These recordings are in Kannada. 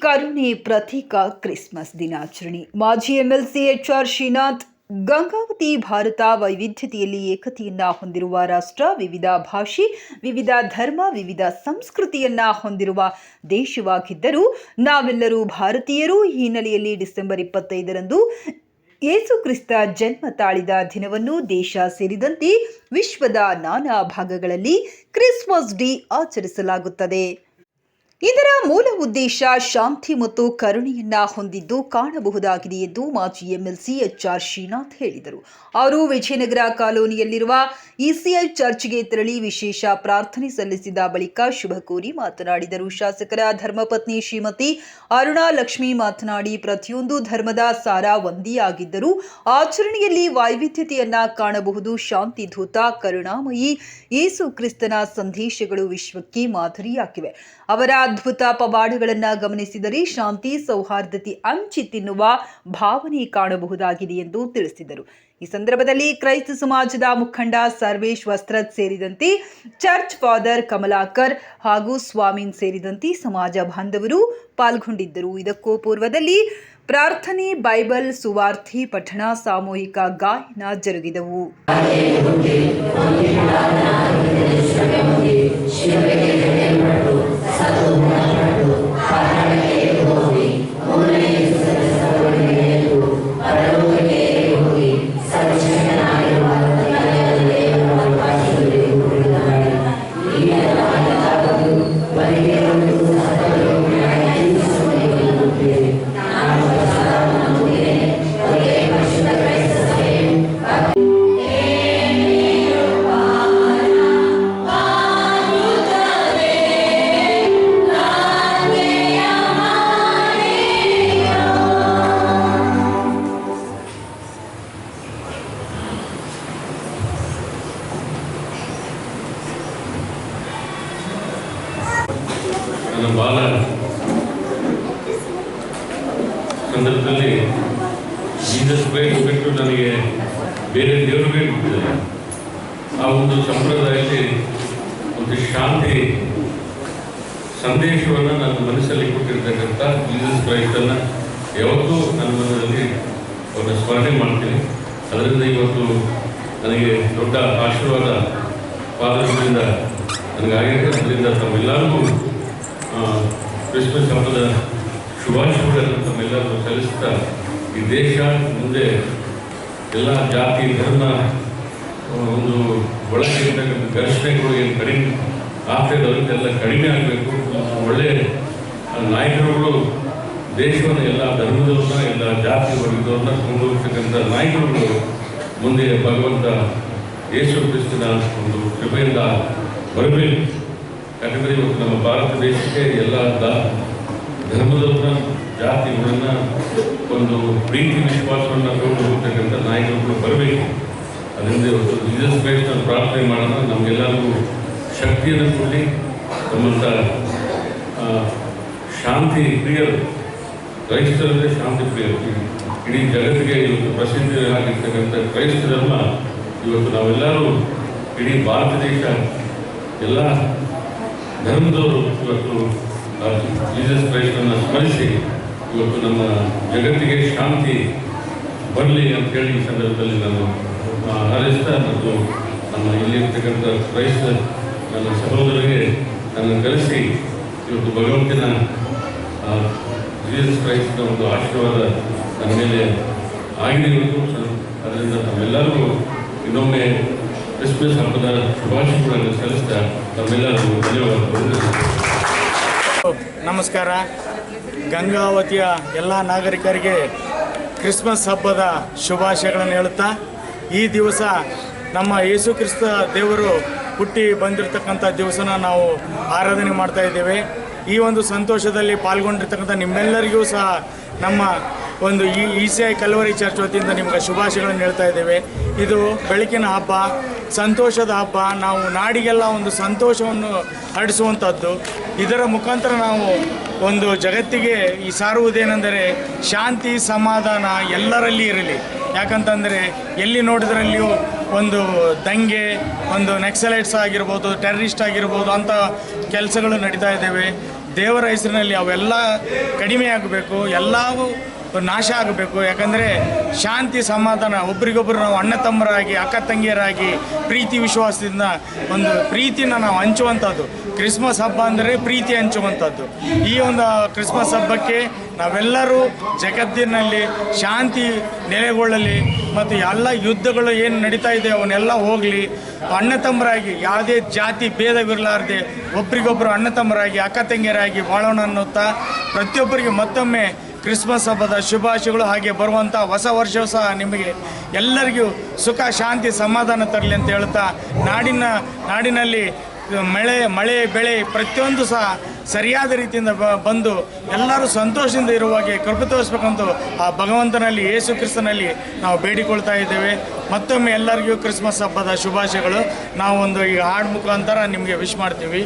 ಪ್ರಾರ್ಥನೆ ಪ್ರತೀಕ ಕ್ರಿಸ್ಮಸ್ ದಿನಾಚರಣೆ. ಮಾಜಿ ಎಂಎಲ್ಸಿ ಎಚ್ಆರ್ ಶ್ರೀನಾಥ್, ಗಂಗಾವತಿ ಭಾರತ ವೈವಿಧ್ಯತೆಯಲ್ಲಿ ಏಕತೆಯನ್ನ ಹೊಂದಿರುವ ರಾಷ್ಟ್ರ, ವಿವಿಧ ಭಾಷೆ, ವಿವಿಧ ಧರ್ಮ, ವಿವಿಧ ಸಂಸ್ಕೃತಿಯನ್ನ ಹೊಂದಿರುವ ದೇಶವಾಗಿದ್ದರೂ ನಾವೆಲ್ಲರೂ ಭಾರತೀಯರು. ಈ ಹಿನ್ನೆಲೆಯಲ್ಲಿ ಡಿಸೆಂಬರ್ ಇಪ್ಪತ್ತೈದರಂದು ಯೇಸು ಕ್ರಿಸ್ತ ಜನ್ಮ ತಾಳಿದ ದಿನವನ್ನು ದೇಶ ಸೇರಿದಂತೆ ವಿಶ್ವದ ನಾನಾ ಭಾಗಗಳಲ್ಲಿ ಕ್ರಿಸ್ಮಸ್ ಡೇ ಆಚರಿಸಲಾಗುತ್ತದೆ. ಇದರ ಮೂಲ ಉದ್ದೇಶ ಶಾಂತಿ ಮತ್ತು ಕರುಣೆಯನ್ನ ಹೊಂದಿದ್ದು ಕಾಣಬಹುದಾಗಿದೆ ಎಂದು ಮಾಜಿ ಎಂಎಲ್ಸಿ ಎಚ್ಆರ್ ಶ್ರೀನಾಥ್ ಹೇಳಿದರು. ಅವರು ವಿಜಯನಗರ ಕಾಲೋನಿಯಲ್ಲಿರುವ ಇಸಿಐ ಚರ್ಚ್ಗೆ ತೆರಳಿ ವಿಶೇಷ ಪ್ರಾರ್ಥನೆ ಸಲ್ಲಿಸಿದ ಬಳಿಕ ಶುಭ ಕೋರಿ ಮಾತನಾಡಿದರು ಶಾಸಕರ ಧರ್ಮಪತ್ನಿ ಶ್ರೀಮತಿ ಅರುಣಾ ಲಕ್ಷ್ಮಿ ಮಾತನಾಡಿ, ಪ್ರತಿಯೊಂದು ಧರ್ಮದ ಸಾರ ಒಂದೇ ಆಗಿದ್ದರೂ ಆಚರಣೆಯಲ್ಲಿ ವೈವಿಧ್ಯತೆಯನ್ನ ಕಾಣಬಹುದು. ಶಾಂತಿ ಧೂತ ಕರುಣಾಮಯಿ ಯೇಸು ಕ್ರಿಸ್ತನ ಸಂದೇಶಗಳು ವಿಶ್ವಕ್ಕೆ ಮಾದರಿಯಾಗಿವೆ. ಅವರ ಅದ್ಭುತ ಪವಾಡಗಳನ್ನು ಗಮನಿಸಿದರೆ ಶಾಂತಿ, ಸೌಹಾರ್ದತೆ, ಅಂಚಿ ತಿನ್ನುವ ಭಾವನೆ ಕಾಣಬಹುದಾಗಿದೆ ಎಂದು ತಿಳಿಸಿದರು. ಈ ಸಂದರ್ಭದಲ್ಲಿ ಕ್ರೈಸ್ತ ಸಮಾಜದ ಮುಖಂಡ ಸರ್ವೇಶ್ ವಸ್ತ್ರದ್ ಸೇರಿದಂತೆ ಚರ್ಚ್ ಫಾದರ್ ಕಮಲಾಕರ್ ಹಾಗೂ ಸ್ವಾಮಿನ್ ಸೇರಿದಂತೆ ಸಮಾಜ ಬಾಂಧವರು ಪಾಲ್ಗೊಂಡಿದ್ದರು. ಇದಕ್ಕೂ ಪೂರ್ವದಲ್ಲಿ ಪ್ರಾರ್ಥನೆ, ಬೈಬಲ್, ಸುವಾರ್ಥಿ, ಪಠಣ, ಸಾಮೂಹಿಕ ಗಾಯನ ಜರುಗಿದವು. ಸಂದರ್ಭದಲ್ಲಿ ಜೀಸಸ್ ಕ್ರೈಸ್ಟ್ ಬಿಟ್ಟು ನನಗೆ ಬೇರೆ ದೇವರುಗಳೇ ಬಿಟ್ಟಿದ್ದಾರೆ ಆ ಒಂದು ಸಂಪ್ರದಾಯದಲ್ಲಿ ಒಂದು ಶಾಂತಿ ಸಂದೇಶವನ್ನು ನನ್ನ ಮನಸ್ಸಲ್ಲಿ ಕೊಟ್ಟಿರ್ತಕ್ಕಂಥ ಜೀಸಸ್ ಕ್ರೈಸ್ತನ್ನು ಯಾವತ್ತೂ ನನ್ನ ಮನದಲ್ಲಿ ಅವರ ಸ್ಮರಣೆ ಮಾಡ್ತೀನಿ. ಅದರಿಂದ ಇವತ್ತು ನನಗೆ ದೊಡ್ಡ ಆಶೀರ್ವಾದ ಪಾದದಿಂದ ನನಗಾಗಿರ್ತಕ್ಕಂಥದ್ರಿಂದ ತಮ್ಮೆಲ್ಲರಿಗೂ ಕ್ರಿಸ್ಮಸ್ ಹಬ್ಬದ ಶುಭಾಶಯಗಳನ್ನು ತಮ್ಮೆಲ್ಲರಿಗೂ ಸಲ್ಲಿಸ್ತಾ ಈ ದೇಶ ಮುಂದೆ ಎಲ್ಲ ಜಾತಿ, ಧರ್ಮ ಒಂದು ಒಳಗೆ ಇರ್ತಕ್ಕಂಥ ಘರ್ಷಣೆಗಳು ಏನು ಕಡಿಮೆ ಆಗ್ತಾ ಇದೆಲ್ಲ ಕಡಿಮೆ ಆಗಬೇಕು. ಒಳ್ಳೆಯ ನಾಯಕರುಗಳು ದೇಶವನ್ನು, ಎಲ್ಲ ಧರ್ಮದವ್ರನ್ನ, ಎಲ್ಲ ಜಾತಿ ವರ್ಗದವ್ರನ್ನ ಕೊಂಡೋಗ್ತಕ್ಕಂಥ ನಾಯಕರುಗಳು ಮುಂದೆ ಭಗವಂತ ಯೇಸು ಕ್ರಿಸ್ತನ ಒಂದು ಕೃಪೆಯಿಂದ ಬರಬೇಕು. ಯಾಕಂದರೆ ಇವತ್ತು ನಮ್ಮ ಭಾರತ ದೇಶಕ್ಕೆ ಎಲ್ಲ ದ ಧರ್ಮದವ್ರನ್ನ ಜಾತಿಗಳನ್ನ ಒಂದು ಪ್ರೀತಿ ವಿಶ್ವಾಸವನ್ನು ಕೊಂಡು ಹೋಗ್ತಕ್ಕಂಥ ನಾಯಕರುಗಳು ಬರಬೇಕು. ಅದರಿಂದ ಇವತ್ತು ಜೀಸಸ್ ಕ್ರೈಸ್ಟ್ನ ಪ್ರಾರ್ಥನೆ ಮಾಡೋಣ. ನಮಗೆಲ್ಲರಿಗೂ ಶಕ್ತಿಯನ್ನು ಕೊಡಿ. ನಮ್ಮಂಥ ಶಾಂತಿ ಪ್ರಿಯರು, ಕ್ರೈಸ್ತರಲ್ಲೇ ಶಾಂತಿ ಪ್ರಿಯರು. ಇಡೀ ಜಗತ್ತಿಗೆ ಇವತ್ತು ಪ್ರಸಿದ್ಧಿ ಆಗಿರ್ತಕ್ಕಂಥ ಕ್ರೈಸ್ತ ಧರ್ಮ ಇವತ್ತು ನಾವೆಲ್ಲರೂ ಇಡೀ ಭಾರತ ದೇಶ, ಎಲ್ಲ ಧರ್ಮದವರು ಇವತ್ತು ಜೀಸಸ್ ಕ್ರೈಸ್ತನ್ನು ಸ್ಮರಿಸಿ, ಇವತ್ತು ನಮ್ಮ ಜಗತ್ತಿಗೆ ಶಾಂತಿ ಬರಲಿ ಅಂತೇಳಿ ಈ ಸಂದರ್ಭದಲ್ಲಿ ನಾನು ಹಾರೈಸ್ತಾ ಮತ್ತು ನಮ್ಮ ಇಲ್ಲಿರ್ತಕ್ಕಂಥ ಕ್ರೈಸ್ತ ನನ್ನ ಸಹೋದರಿಗೆ ನನ್ನ ಕರೆಸಿ ಇವತ್ತು ಭಗವಂತನ ಜೀಸಸ್ ಕ್ರೈಸ್ತನ ಒಂದು ಆಶೀರ್ವಾದ ನನ್ನ ಮೇಲೆ ಆಗಿದೆ ಅದರಿಂದ ತಮ್ಮೆಲ್ಲರಿಗೂ ಇನ್ನೊಮ್ಮೆ ಕ್ರಿಸ್ಮಸ್ ಹಬ್ಬದ ಶುಭಾಶಯಗಳನ್ನು ಸಲ್ಲಿಸ್ತಾ ತಮ್ಮೆಲ್ಲರಿಗೂ ಧನ್ಯವಾದಗಳು. ನಮಸ್ಕಾರ. ಗಂಗಾವತಿಯ ಎಲ್ಲ ನಾಗರಿಕರಿಗೆ ಕ್ರಿಸ್ಮಸ್ ಹಬ್ಬದ ಶುಭಾಶಯಗಳನ್ನು ಹೇಳುತ್ತಾ, ಈ ದಿವಸ ನಮ್ಮ ಯೇಸು ಕ್ರಿಸ್ತ ದೇವರು ಹುಟ್ಟಿ ಬಂದಿರತಕ್ಕಂಥ ದಿವಸನ ನಾವು ಆರಾಧನೆ ಮಾಡ್ತಾ ಇದ್ದೇವೆ. ಈ ಒಂದು ಸಂತೋಷದಲ್ಲಿ ಪಾಲ್ಗೊಂಡಿರ್ತಕ್ಕಂಥ ನಿಮ್ಮೆಲ್ಲರಿಗೂ ಸಹ ನಮ್ಮ ಒಂದು ಈ ಇ ಐ ಕಲ್ವರಿ ಚರ್ಚ್ ವತಿಯಿಂದ ನಿಮಗೆ ಶುಭಾಶಯಗಳನ್ನು ಹೇಳ್ತಾ ಇದ್ದೇವೆ. ಇದು ಬೆಳಕಿನ ಹಬ್ಬ, ಸಂತೋಷದ ಹಬ್ಬ, ನಾವು ನಾಡಿಗೆಲ್ಲ ಒಂದು ಸಂತೋಷವನ್ನು ಹರಡಿಸುವಂಥದ್ದು ಇದರ ಮುಖಾಂತರ ನಾವು ಒಂದು ಜಗತ್ತಿಗೆ ಈ ಸಾರುವುದೇನೆಂದರೆ ಶಾಂತಿ, ಸಮಾಧಾನ ಎಲ್ಲರಲ್ಲಿ ಇರಲಿ. ಯಾಕಂತಂದರೆ ಎಲ್ಲಿ ನೋಡಿದ್ರಲ್ಲಿಯೂ ಒಂದು ದಂಗೆ, ಒಂದು ನೆಕ್ಸಲೈಟ್ಸ್ ಆಗಿರ್ಬೋದು, ಟೆರರಿಸ್ಟ್ ಆಗಿರ್ಬೋದು, ಅಂಥ ಕೆಲಸಗಳು ನಡೀತಾ ಇದ್ದೇವೆ. ದೇವರ ಹೆಸರಿನಲ್ಲಿ ಅವೆಲ್ಲ ಕಡಿಮೆ ಆಗಬೇಕು ಎಲ್ಲವೂ ನಾಶ ಆಗಬೇಕು. ಯಾಕಂದರೆ ಶಾಂತಿ, ಸಮಾಧಾನ ಒಬ್ರಿಗೊಬ್ಬರು ನಾವು ಅಣ್ಣ ತಮ್ಮರಾಗಿ, ಅಕ್ಕ ತಂಗಿಯರಾಗಿ, ಪ್ರೀತಿ, ವಿಶ್ವಾಸದಿಂದ ಒಂದು ಪ್ರೀತಿನ ನಾವು ಹಂಚುವಂಥದ್ದು. ಕ್ರಿಸ್ಮಸ್ ಹಬ್ಬ ಅಂದರೆ ಪ್ರೀತಿ ಹಂಚುವಂಥದ್ದು. ಈ ಒಂದು ಕ್ರಿಸ್ಮಸ್ ಹಬ್ಬಕ್ಕೆ ನಾವೆಲ್ಲರೂ ಜಗತ್ತಿನಲ್ಲಿ ಶಾಂತಿ ನೆಲೆಗೊಳ್ಳಲಿ ಮತ್ತು ಎಲ್ಲ ಯುದ್ಧಗಳು ಏನು ನಡೀತಾ ಇದೆ ಅವನ್ನೆಲ್ಲ ಹೋಗಲಿ. ಅಣ್ಣ ತಮ್ಮರಾಗಿ ಯಾವುದೇ ಜಾತಿ ಭೇದವಿರಲಾರ್ದೆ ಒಬ್ರಿಗೊಬ್ಬರು ಅಣ್ಣ ತಮ್ಮರಾಗಿ, ಅಕ್ಕ ತಂಗಿಯರಾಗಿ ಬಾಳೋಣ ಅನ್ನುತ್ತಾ ಪ್ರತಿಯೊಬ್ಬರಿಗೆ ಮತ್ತೊಮ್ಮೆ ಕ್ರಿಸ್ಮಸ್ ಹಬ್ಬದ ಶುಭಾಶಯಗಳು ಹಾಗೆ ಬರುವಂಥ ಹೊಸ ವರ್ಷವೂ ಸಹ ನಿಮಗೆ ಎಲ್ಲರಿಗೂ ಸುಖ, ಶಾಂತಿ, ಸಮಾಧಾನ ತರಲಿ ಅಂತ ಹೇಳ್ತಾ ನಾಡಿನ, ನಾಡಿನಲ್ಲಿ ಮಳೆ ಮಳೆ, ಬೆಳೆ ಪ್ರತಿಯೊಂದು ಸಹ ಸರಿಯಾದ ರೀತಿಯಿಂದ ಬಂದು ಎಲ್ಲರೂ ಸಂತೋಷದಿಂದ ಇರುವಾಗೆ ಕೃಪೆ ತೋರಿಸ್ಬೇಕಂತ ಆ ಭಗವಂತನಲ್ಲಿ, ಯೇಸು ಕ್ರಿಸ್ತನಲ್ಲಿ ನಾವು ಬೇಡಿಕೊಳ್ತಾ ಇದ್ದೇವೆ. ಮತ್ತೊಮ್ಮೆ ಎಲ್ಲರಿಗೂ ಕ್ರಿಸ್ಮಸ್ ಹಬ್ಬದ ಶುಭಾಶಯಗಳು. ನಾವು ಒಂದು ಈಗ ಹಾಡು ಮುಖಾಂತರ ನಿಮಗೆ ವಿಶ್ ಮಾಡ್ತೀವಿ.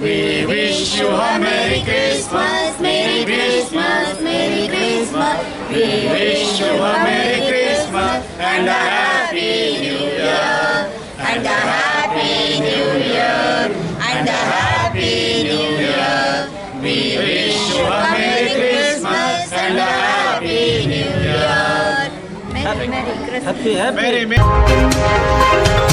We wish you a Merry Christmas, Merry Christmas, Merry Christmas. We wish you a Merry Christmas and a Happy New Year. And a Happy New Year. And a Happy New Year. We wish you a Merry Christmas and a Happy New Year. Merry, Merry Christmas. Merry, Merry.